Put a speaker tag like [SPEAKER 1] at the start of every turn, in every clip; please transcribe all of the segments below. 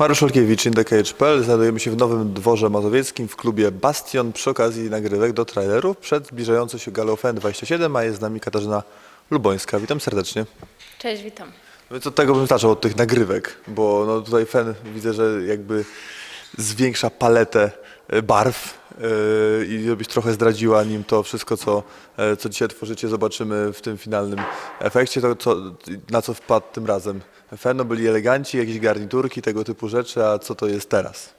[SPEAKER 1] Mariusz Olkiewicz, InTheCage.pl. Znajdujemy się w Nowym Dworze Mazowieckim w klubie Bastion przy okazji nagrywek do trailerów przed zbliżającą się galą FEN27, a jest z nami Katarzyna Lubońska. Witam serdecznie.
[SPEAKER 2] Cześć, witam.
[SPEAKER 1] No Więc od tego bym zaczął, od tych nagrywek, bo no tutaj FEN widzę, że jakby zwiększa paletę barw i żebyś trochę zdradziła nim to wszystko, co, e, co dzisiaj tworzycie, zobaczymy w tym finalnym efekcie, to co, na co wpadł tym razem FEN. No byli eleganci, jakieś garniturki, tego typu rzeczy, a co to jest teraz?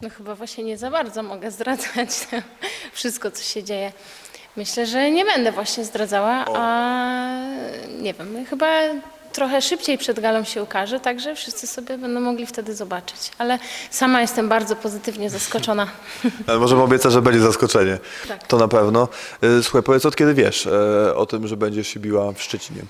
[SPEAKER 2] No chyba właśnie nie za bardzo mogę zdradzać wszystko, co się dzieje. Myślę, że nie będę właśnie zdradzała, a nie wiem, chyba trochę szybciej przed galą się ukaże, także wszyscy sobie będą mogli wtedy zobaczyć. Ale sama jestem bardzo pozytywnie zaskoczona.
[SPEAKER 1] Ale możemy obiecać, że będzie zaskoczenie.
[SPEAKER 2] Tak.
[SPEAKER 1] To na pewno. E, Słuchaj, powiedz od kiedy wiesz e, o tym, że będziesz się biła w Szczecinie?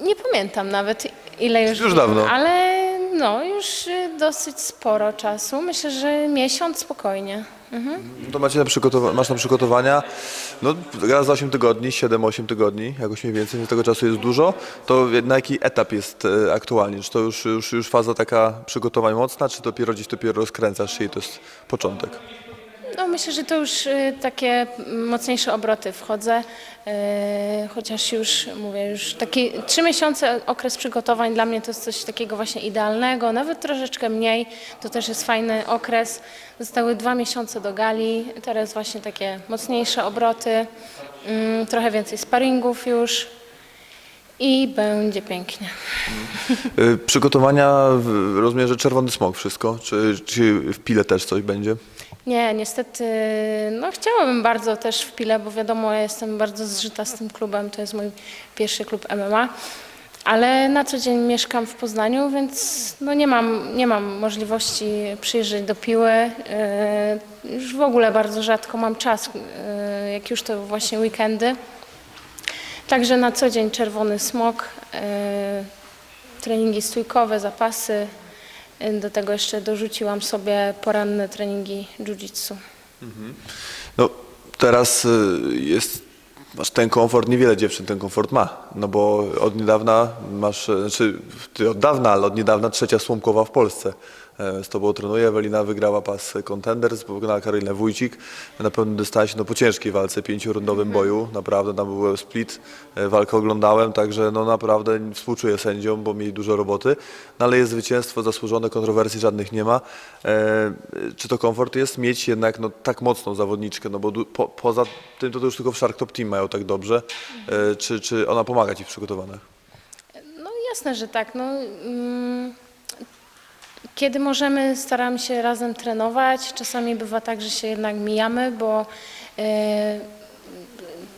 [SPEAKER 2] Nie pamiętam nawet ile już.
[SPEAKER 1] Już dawno.
[SPEAKER 2] Ale no, już y, dosyć sporo czasu. Myślę, że miesiąc spokojnie. Mhm.
[SPEAKER 1] To macie na przygotowa- masz na przygotowania no, raz za 8 tygodni, 7-8 tygodni, jakoś mniej więcej, więc tego czasu jest dużo. To na jaki etap jest e, aktualnie? Czy to już, już, już faza taka przygotowań mocna, czy dopiero gdzieś dopiero rozkręcasz się i to jest początek?
[SPEAKER 2] No myślę, że to już y, takie mocniejsze obroty wchodzę, y, chociaż już mówię, już trzy miesiące okres przygotowań dla mnie to jest coś takiego właśnie idealnego, nawet troszeczkę mniej, to też jest fajny okres. Zostały dwa miesiące do gali, teraz właśnie takie mocniejsze obroty, mm, trochę więcej sparingów już i będzie pięknie.
[SPEAKER 1] E, Przygotowania, w- rozumiem, że czerwony smok wszystko, czy, czy w pile też coś będzie?
[SPEAKER 2] Nie, niestety, no chciałabym bardzo też w Pile, bo wiadomo, ja jestem bardzo zżyta z tym klubem, to jest mój pierwszy klub MMA, ale na co dzień mieszkam w Poznaniu, więc no nie mam, nie mam możliwości przyjeżdżać do Piły. e, Już w ogóle bardzo rzadko mam czas, e, jak już to właśnie weekendy. Także na co dzień czerwony smok, e, treningi stójkowe, zapasy. E, Do tego jeszcze dorzuciłam sobie poranne treningi jiu-jitsu.
[SPEAKER 1] No teraz y, jest, masz ten komfort, niewiele dziewczyn ten komfort ma, no bo od niedawna masz, znaczy ty od dawna, ale od niedawna trzecia słomkowa w Polsce. E, Z tobą trenuje, Ewelina wygrała pas Contenders, pokonała Karolinę Wójcik. Na pewnym dystansie, no po ciężkiej walce, pięciorundowym boju, naprawdę tam był split, e, walkę oglądałem, także no naprawdę współczuję sędziom, bo mieli dużo roboty, no ale jest zwycięstwo zasłużone, kontrowersji żadnych nie ma. E, czy to komfort jest? Mieć jednak no, tak mocną zawodniczkę, no bo po, poza tym to, to już tylko w Shark Top Team mają tak dobrze, e, czy, czy ona pomaga ci w przygotowaniach?
[SPEAKER 2] No jasne, że tak. No, mm, kiedy możemy, staramy się razem trenować. Czasami bywa tak, że się jednak mijamy, bo e,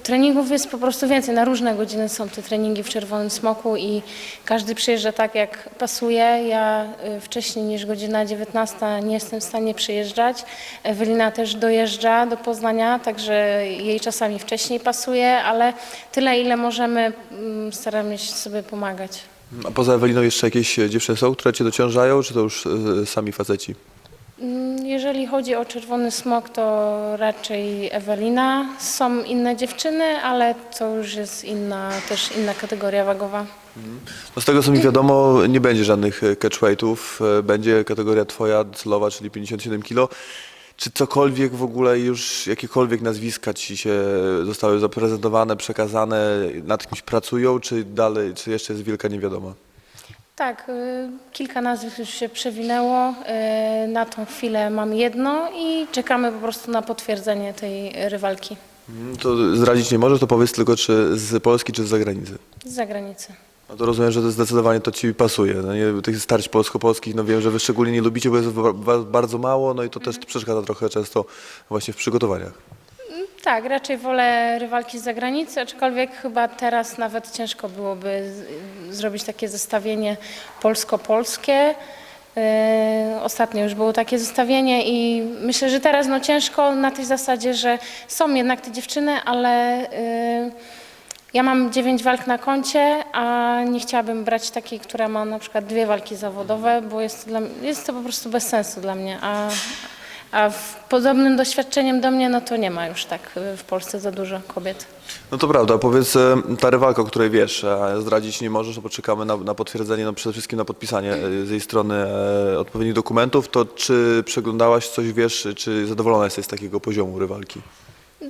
[SPEAKER 2] treningów jest po prostu więcej. Na różne godziny są te treningi w Czerwonym Smoku i każdy przyjeżdża tak, jak pasuje. Ja e, wcześniej niż godzina 19 nie jestem w stanie przyjeżdżać. Ewelina też dojeżdża do Poznania, także jej czasami wcześniej pasuje, ale tyle, ile możemy, mm, staramy się sobie pomagać.
[SPEAKER 1] A poza Eweliną jeszcze jakieś e, dziewczyny są, które cię dociążają, czy to już e, sami faceci?
[SPEAKER 2] Mm, Jeżeli chodzi o czerwony smok, to raczej Ewelina. Są inne dziewczyny, ale to już jest inna, też inna kategoria wagowa.
[SPEAKER 1] No z tego co mi wiadomo, nie będzie żadnych e, catchweightów, będzie kategoria twoja docelowa, czyli 57 kg. Czy cokolwiek w ogóle już, jakiekolwiek nazwiska ci się zostały zaprezentowane, przekazane, nad kimś pracują, czy dalej, czy jeszcze jest wielka niewiadoma?
[SPEAKER 2] Tak, y, kilka nazwisk już się przewinęło. y, Na tą chwilę mam jedno i czekamy po prostu na potwierdzenie tej rywalki
[SPEAKER 1] Mm, To zdradzić nie możesz, to powiedz tylko, czy z Polski, czy z zagranicy.
[SPEAKER 2] z zagranicy.
[SPEAKER 1] No to rozumiem, że to zdecydowanie to ci pasuje. No nie, tych starć polsko-polskich, no wiem, że wy szczególnie nie lubicie, bo jest wa- bardzo mało, no i to też przeszkadza trochę często właśnie w przygotowaniach.
[SPEAKER 2] Tak, raczej wolę rywalki z zagranicy, aczkolwiek chyba teraz nawet ciężko byłoby z, zrobić takie zestawienie polsko-polskie. Yy, ostatnio już było takie zestawienie i myślę, że teraz no ciężko na tej zasadzie, że są jednak te dziewczyny, ale yy, ja mam dziewięć walk na koncie, a nie chciałabym brać takiej, która ma na przykład dwie walki zawodowe, bo jest to, dla, jest to po prostu bez sensu dla mnie. A, A w podobnym doświadczeniem do mnie, no to nie ma już tak y, w Polsce za dużo kobiet.
[SPEAKER 1] No to prawda, powiedz, e, ta rywalka, o której wiesz, a zdradzić nie możesz, to poczekamy na, na potwierdzenie, no przede wszystkim na podpisanie e, z jej strony e, odpowiednich dokumentów, to czy przeglądałaś coś, wiesz, czy zadowolona jesteś z takiego poziomu rywalki?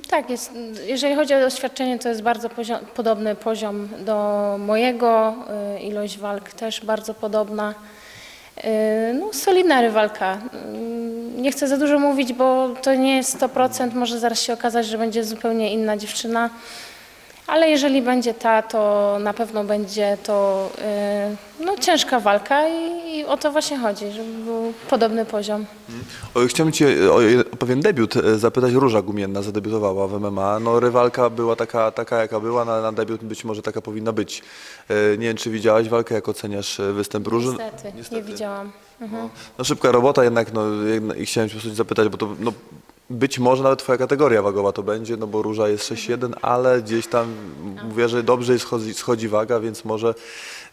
[SPEAKER 2] Tak, jest, jeżeli chodzi o doświadczenie, to jest bardzo poziom, podobny poziom do mojego, y, ilość walk też bardzo podobna. Y, No, solidna rywalka. Y, Nie chcę za dużo mówić, bo to nie jest 100%, może zaraz się okazać, że będzie zupełnie inna dziewczyna. Ale jeżeli będzie ta, to na pewno będzie to no, ciężka walka i, i o to właśnie chodzi, żeby był podobny poziom.
[SPEAKER 1] O, chciałem Cię o, o pewien debiut e, zapytać. Róża Gumienna zadebiutowała w MMA. No rywalka była taka, taka jaka była, na, na debiut być może taka powinna być. E, Nie wiem, czy widziałaś walkę, jak oceniasz e, występ Róży?
[SPEAKER 2] Niestety, nie widziałam. Mhm.
[SPEAKER 1] No szybka robota jednak, no jednak- i chciałem Cię po prostu zapytać, bo to no, być może nawet Twoja kategoria wagowa to będzie, no bo Róża jest 6'1, ale gdzieś tam mówię, że dobrze schodzi, schodzi waga, więc może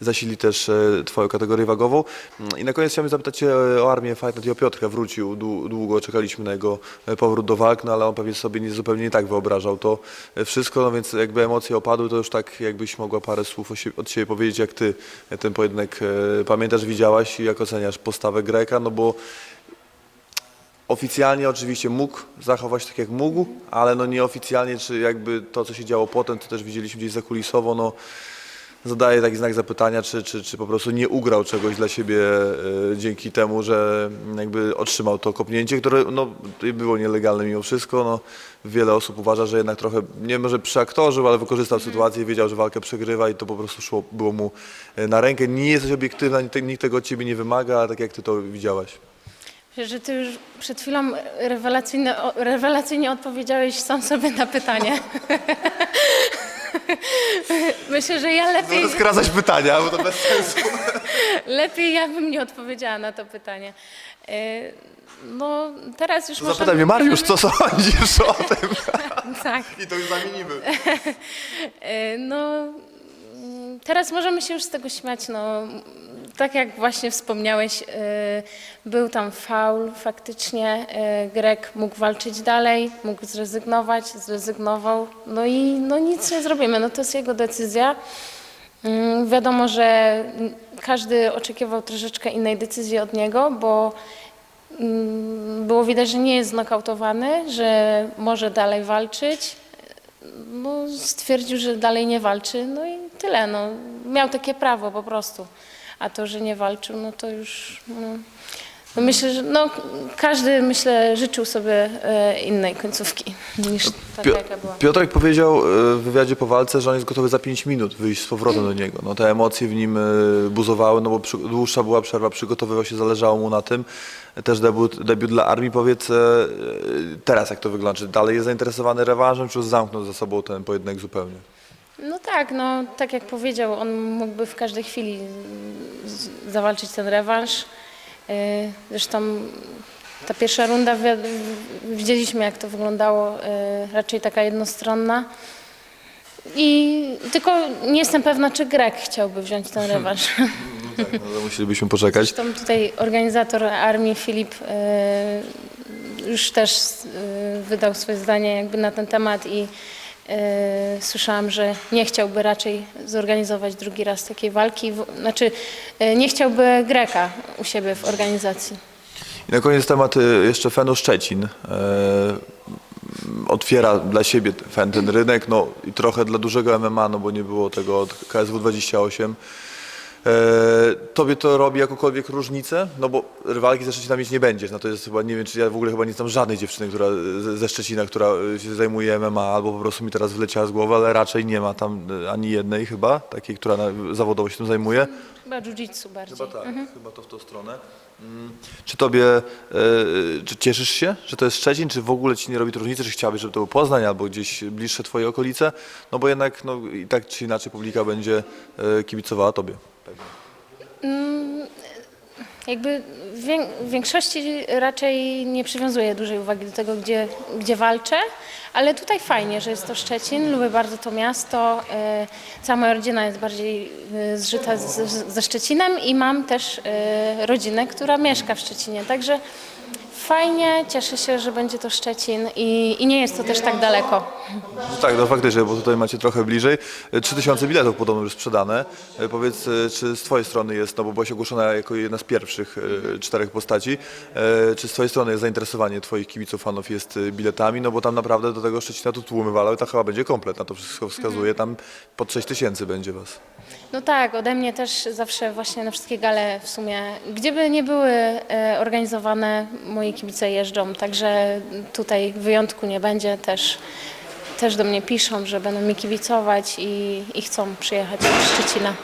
[SPEAKER 1] zasili też e, Twoją kategorię wagową. Mm, I na koniec chciałem zapytać Cię o armię Fight i o Piotrka. Wrócił, dłu- długo czekaliśmy na jego e, powrót do walk, no ale on pewnie sobie nie, zupełnie nie tak wyobrażał to e, wszystko, no więc jakby emocje opadły, to już tak jakbyś mogła parę słów od siebie powiedzieć, jak Ty e, ten pojedynek e, pamiętasz, widziałaś i jak oceniasz postawę Greka, no bo Oficjalnie oczywiście mógł zachować tak jak mógł, ale no nieoficjalnie, czy jakby to, co się działo potem, to też widzieliśmy gdzieś zakulisowo, no zadaje taki znak zapytania, czy, czy, czy po prostu nie ugrał czegoś dla siebie e, dzięki temu, że jakby otrzymał to kopnięcie, które no, było nielegalne mimo wszystko. No, wiele osób uważa, że jednak trochę, nie może przeaktorzył, ale wykorzystał sytuację i wiedział, że walkę przegrywa i to po prostu szło, było mu e, na rękę. Nie jesteś obiektywna, nikt nikt tego od ciebie nie wymaga, tak jak ty to widziałaś.
[SPEAKER 2] Myślę, że ty już przed chwilą rewelacyjnie, rewelacyjnie odpowiedziałeś sam sobie na pytanie. Myślę, że ja lepiej,
[SPEAKER 1] skracać pytania, bo to bez sensu.
[SPEAKER 2] lepiej ja bym nie odpowiedziała na to pytanie. E, No teraz już
[SPEAKER 1] Zapytaj
[SPEAKER 2] możemy-
[SPEAKER 1] mnie, Mariusz, co sądzisz o tym?
[SPEAKER 2] Tak.
[SPEAKER 1] I to już zamienimy.
[SPEAKER 2] E, No, teraz możemy się już z tego śmiać. No, tak jak właśnie wspomniałeś, e, był tam faul faktycznie. e, Grek mógł walczyć dalej, mógł zrezygnować, zrezygnował. No i no nic nie zrobimy. No to jest jego decyzja. Mm, Wiadomo, że każdy oczekiwał troszeczkę innej decyzji od niego, bo mm, było widać, że nie jest znokautowany, że może dalej walczyć no, stwierdził, że dalej nie walczy, no i tyle. No. Miał takie prawo po prostu. A to, że nie walczył, no to już. No, no myślę, że no, każdy myślę życzył sobie e, innej końcówki niż taka,
[SPEAKER 1] Pio-
[SPEAKER 2] jaka była.
[SPEAKER 1] Piotrek powiedział e, w wywiadzie po walce, że on jest gotowy za 5 minut wyjść z powrotem do niego. No te emocje w nim e, buzowały, no bo dłuższa była przerwa, przygotowywał się, zależało mu na tym. Też debiut, debiut dla armii. Powiedz teraz jak to wygląda? Czy dalej jest zainteresowany rewanżem, czy już zamknął za sobą ten pojedynek zupełnie?
[SPEAKER 2] No tak, no tak jak powiedział, on mógłby w każdej chwili z- zawalczyć ten rewanż. Yy, Zresztą ta pierwsza runda, wi- widzieliśmy jak to wyglądało, yy, raczej taka jednostronna. I tylko nie jestem pewna, czy Grek chciałby wziąć ten rewanż.
[SPEAKER 1] No tak, no to musielibyśmy poczekać.
[SPEAKER 2] Zresztą tutaj organizator armii Filip yy, już też wydał swoje zdanie jakby na ten temat i słyszałam, że nie chciałby raczej zorganizować drugi raz takiej walki, znaczy yy, nie chciałby Greka u siebie w organizacji.
[SPEAKER 1] I na koniec temat e, jeszcze Fenu Szczecin. E, otwiera dla siebie ten rynek, no i trochę dla dużego MMA, no bo nie było tego od KSW 28. E, tobie to robi jakąkolwiek różnicę? No bo rywalki ze Szczecina mieć nie będziesz. No to jest chyba, nie wiem, czy ja w ogóle chyba nie znam żadnej dziewczyny, która ze- ze Szczecina, która e, się zajmuje MMA, albo po prostu mi teraz wleciała z głowy, ale raczej nie ma tam e, ani jednej chyba, takiej, która na, zawodowo się tym zajmuje.
[SPEAKER 2] Chyba jiu-jitsu bardziej.
[SPEAKER 1] Chyba tak, chyba to w tą stronę. Mm. Czy tobie, e, czy cieszysz się, że to jest Szczecin, czy w ogóle ci nie robi to różnicy, czy chciałabyś, żeby to był Poznań albo gdzieś bliższe twoje okolice? No bo jednak no, i tak czy inaczej publika będzie e, kibicowała tobie.
[SPEAKER 2] Jakby w wię- w większości raczej nie przywiązuję dużej uwagi do tego, gdzie, gdzie walczę, ale tutaj fajnie, że jest to Szczecin, lubię bardzo to miasto. e, Cała moja rodzina jest bardziej e, zżyta z, z, ze Szczecinem i mam też e, rodzinę, która mieszka w Szczecinie, także Fajnie, cieszę się, że będzie to Szczecin i, i nie jest to też tak daleko.
[SPEAKER 1] No tak, no faktycznie, bo tutaj macie trochę bliżej. E, 3000 biletów podobno już sprzedane. E, Powiedz, e, czy z Twojej strony jest, no bo byłaś ogłoszona jako jedna z pierwszych e, czterech postaci, e, czy z Twojej strony jest zainteresowanie Twoich kibiców, fanów jest e, biletami, no bo tam naprawdę do tego Szczecina to tłumy i to chyba będzie komplet, na to wszystko wskazuje, tam pod 6000 będzie Was.
[SPEAKER 2] No tak, ode mnie też zawsze właśnie na wszystkie gale w sumie, gdzie by nie były e, organizowane, moi kibice jeżdżą, także tutaj wyjątku nie będzie, też, też do mnie piszą, że będą mi kibicować i, i chcą przyjechać do Szczecina.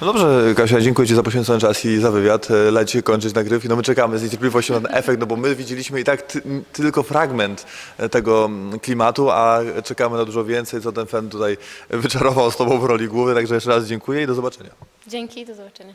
[SPEAKER 1] No dobrze, Kasia, dziękuję Ci za poświęcony czas i za wywiad. E, Leci kończyć nagrywki. No my czekamy z niecierpliwością na ten efekt, no bo my widzieliśmy i tak tylko fragment e, tego klimatu, a czekamy na dużo więcej, co ten fan tutaj wyczarował z Tobą w roli głowy. Także jeszcze raz dziękuję i do zobaczenia.
[SPEAKER 2] Dzięki, do zobaczenia.